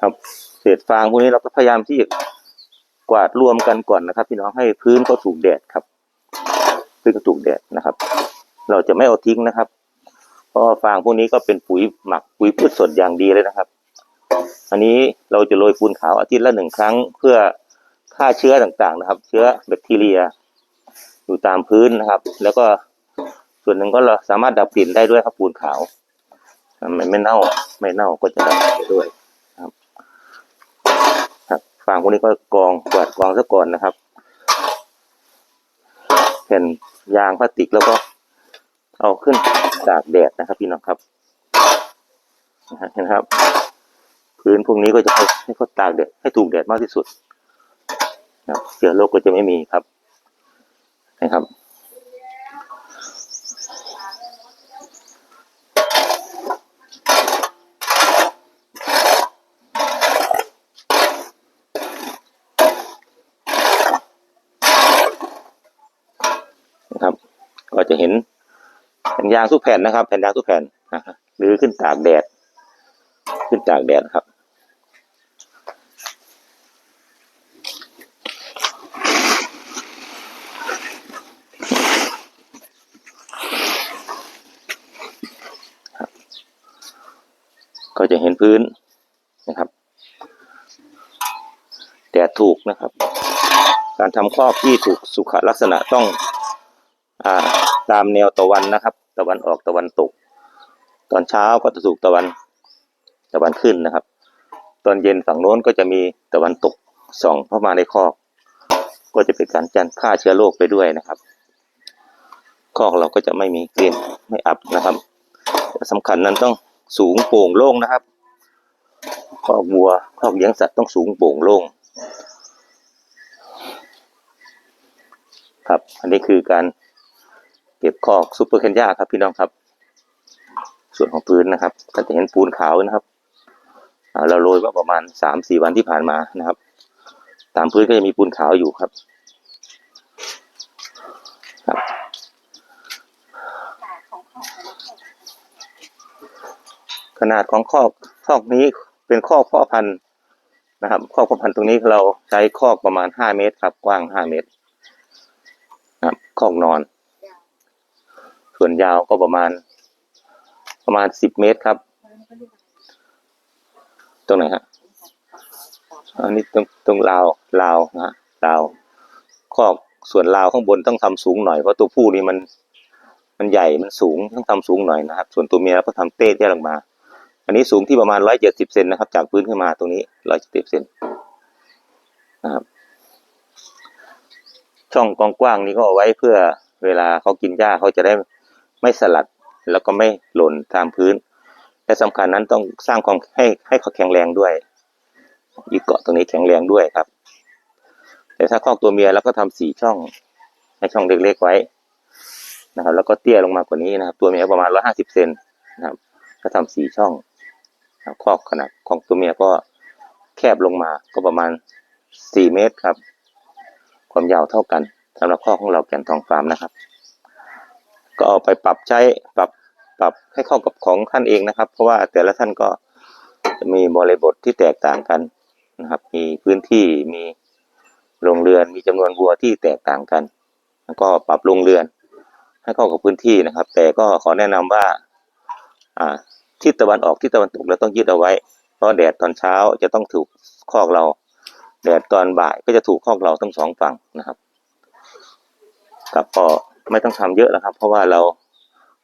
ครับ เศษฟางพวกนี้เราก็พยายามที่จะกวาดรวมกันก่อนนะครับ พี่น้องให้พื้นเขาถูกแดดครับ พื้นเขาถูกแดดนะครับ เราจะไม่เอาทิ้งนะครับ เพราะฟางพวกนี้ก็เป็นปุ๋ยหมักปุ๋ยพืชสดอย่างดีเลยนะครับ อันนี้เราจะโรยปูนขาวอาทิตย์ละหนึ่งครั้ง เพื่อฆ่าเชื้อต่างๆนะครับ เชื้อแบคทีเรีย อยู่ตามพื้นนะครับ แล้วก็ส่วนหนึ่งก็เราสามารถดับกลิ่นได้ด้วยครับปูนขาวมันไม่เน่าไม่เน่าก็จะดับได้ด้วย ฟางพวกนี้ก็กองกวาดกองซะก่อนนะครับ แผ่นยางพลาสติกแล้วก็เอาขึ้นจากแดดนะครับพี่น้องครับนะเห็นครับ พื้นพวกนี้ก็จะให้ให้เขาตากแดดให้ถูกแดดมากที่สุดนะครับเชื้อโรคก็จะไม่มีครับนะครับ ก็จะเห็นแผ่นยางทุกแผ่นนะครับ แผ่นยางทุกแผ่นนะหรือขึ้นตากแดด ขึ้นตากแดดครับก็จะเห็นพื้นนะครับแดดถูกนะครับ การทำครอบที่ถูกสุขลักษณะต้อง อ่า ตามแนวตะวันนะครับ ตะวันออกตะวันตก ตอนเช้าก็จะถูกตะวัน ตะวันขึ้นนะครับ ตอนเย็นฝั่งโน้นก็จะมีตะวันตกส่องเข้ามาในคอก ก็จะเป็นการจันฆ่าเชื้อโรคไปด้วยนะครับคอกเราก็จะไม่มีกลิ่นไม่อับนะครับแต่สำคัญนั้นต้องสูงโปร่งโล่งนะครับคอกวัวคอกเลี้ยงสัตว์ต้องสูงโปร่งโล่งครับ อันนี้คือการ เก็บคอกซูเปอร์เคนยาครับพี่น้องครับ ส่วนของพื้นนะครับก็จะเห็นปูนขาวนะครับเราโรยมาประมาณสามสี่วันที่ผ่านมานะครับ ตามพื้นก็จะมีปูนขาวอยู่ครับครับขนาดของคอกคอกนี้เป็นคอกพ่อพันธุ์นะครับคอกพ่อพันธุ์ตรงนี้เราใช้คอกประมาณห้าเมตรครับ กว้างห้าเมตรครับคอกนอน ส่วนยาวก็ประมาณ ประมาณสิบเมตรครับ ตรงไหนฮะอันนี้ตรงตรงราวราวนะฮะราวคอกส่วนราวข้างบนต้องทำสูงหน่อยเพราะตัวผู้นี่มัน มันใหญ่มันสูงต้องทำสูงหน่อยนะครับ ส่วนตัวเมียก็ทำเต้เตี้ยลงมา อันนี้สูงที่ประมาณร้อยเจ็ดสิบเซนนะครับ จากพื้นขึ้นมาตรงนี้ร้อยเจ็ดสิบเซนนะครับ ช่องกองกว้างนี้ก็เอาไว้เพื่อเวลาเขากินหญ้าเขาจะได้ ไม่สลัดแล้วก็ไม่หล่นตามพื้น และสำคัญนั้นต้องสร้างความให้ให้เขาแข็งแรงด้วยยึดเกาะตรงนี้แข็งแรงด้วยครับ แต่ถ้าคอกตัวเมียแล้วก็ทำสี่ช่องให้ช่องเล็กๆไว้นะครับ แล้วก็เตี้ยลงมากว่านี้นะครับ ตัวเมียประมาณร้อยห้าสิบเซนนะครับก็ทำสี่ช่องครับคอกขนาดของตัวเมียก็แคบลงมาก็ประมาณสี่เมตรครับ ความยาวเท่ากันสำหรับข้อของเราแก่นทองฟาร์มนะครับ ก็เอาไปปรับใช้ปรับปรับให้เข้ากับของท่านเองนะครับ เพราะว่าแต่ละท่านก็จะมีบริบทที่แตกต่างกันนะครับ มีพื้นที่มีโรงเรือนมีจำนวนวัวที่แตกต่างกัน แล้วก็ปรับโรงเรือน ให้เข้ากับพื้นที่นะครับ แต่ก็ขอแนะนำว่าอ่าทิศตะวันออกทิศตะวันตกเราต้องยึดเอาไว้ เพราะแดดตอนเช้าจะต้องถูกคอกเรา แดดตอนบ่ายก็จะถูกคอกเราทั้งสองฝั่งนะครับกับก็ ไม่ต้องทำเยอะนะครับ เพราะว่าเรา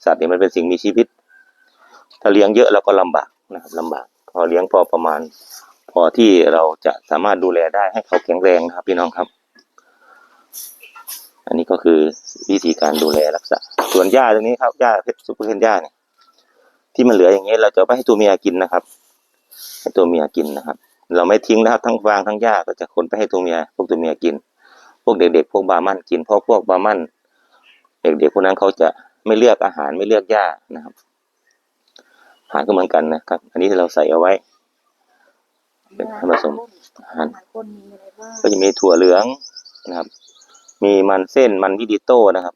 สัตว์เนี่ยมันเป็นสิ่งมีชีวิต ถ้าเลี้ยงเยอะเราก็ลำบากนะครับลำบาก พอเลี้ยงพอประมาณ พอที่เราจะสามารถดูแลได้ให้เขาแข็งแรงนะครับ พี่น้องครับ อันนี้ก็คือวิธีการดูแลรักษา ส่วนหญ้าตรงนี้ครับหญ้าเพชรซุปเปอร์เคนหญ้าเนี่ยที่มันเหลืออย่างเงี้ยเราจะไม่ให้ตัวเมียกินนะครับ ให้ตัวเมียกินนะครับ เราไม่ทิ้งนะครับ ทั้งฟางทั้งหญ้าก็จะขนไปให้ตัวเมียพวกตัวเมียกิน พวกเด็กๆพวกบามันกินเพราะพวกบามัน เด็กๆพวกนั้นเขาจะไม่เลือกอาหารไม่เลือกหญ้านะครับอาหารก็เหมือนกันนะครับ อันนี้ที่เราใส่เอาไว้เป็นผสมอาหารคนมีอะไรบ้างก็จะมีถั่วเหลืองนะครับ มีมันเส้นมันวิดิโต้นะครับ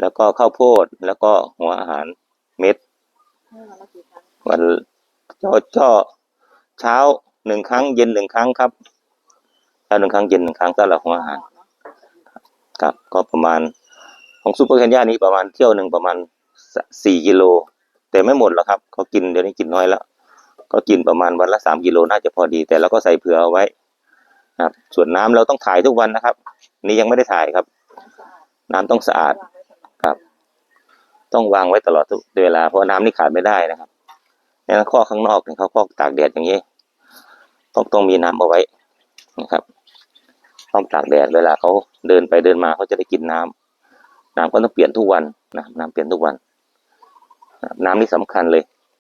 แล้วก็ข้าวโพดแล้วก็หัวอาหารเม็ดวันละกี่ครั้งวันเจาะเจาเช้าหนึ่งครั้งเย็นหนึ่งครั้งครับเช้าหนึ่งครั้งเย็นหนึ่งครั้งสำหรับของอาหารครับก็ประมาณ ของซูเปอร์เคนยานี้ประมาณเที่ยวหนึ่งประมาณสี่กิโล แต่ไม่หมดหรอกครับเขากินเดี๋ยวนี้กินน้อยแล้วก็กินประมาณวันละสามกิโลน่าจะพอดี แต่เราก็ใส่เผื่อเอาไว้ครับส่วนน้ำเราต้องถ่ายทุกวันนะครับ นี่ยังไม่ได้ถ่ายครับ น้ำต้องสะอาดครับ ต้องวางไว้ตลอดทุกเวลาเพราะน้ำนี่ขาดไม่ได้นะครับในข้อข้างนอกเนี่ยเขาข้อตากแดดอย่างนี้ต้องต้องมีน้ำเอาไว้นะครับ ต้องตากแดดเวลาเขาเดินไปเดินมาเขาจะได้กินน้ำ น้ำก็ต้องเปลี่ยนทุกวันนะครับน้ำเปลี่ยนทุกวันน้ำน้ำนี่สำคัญเลย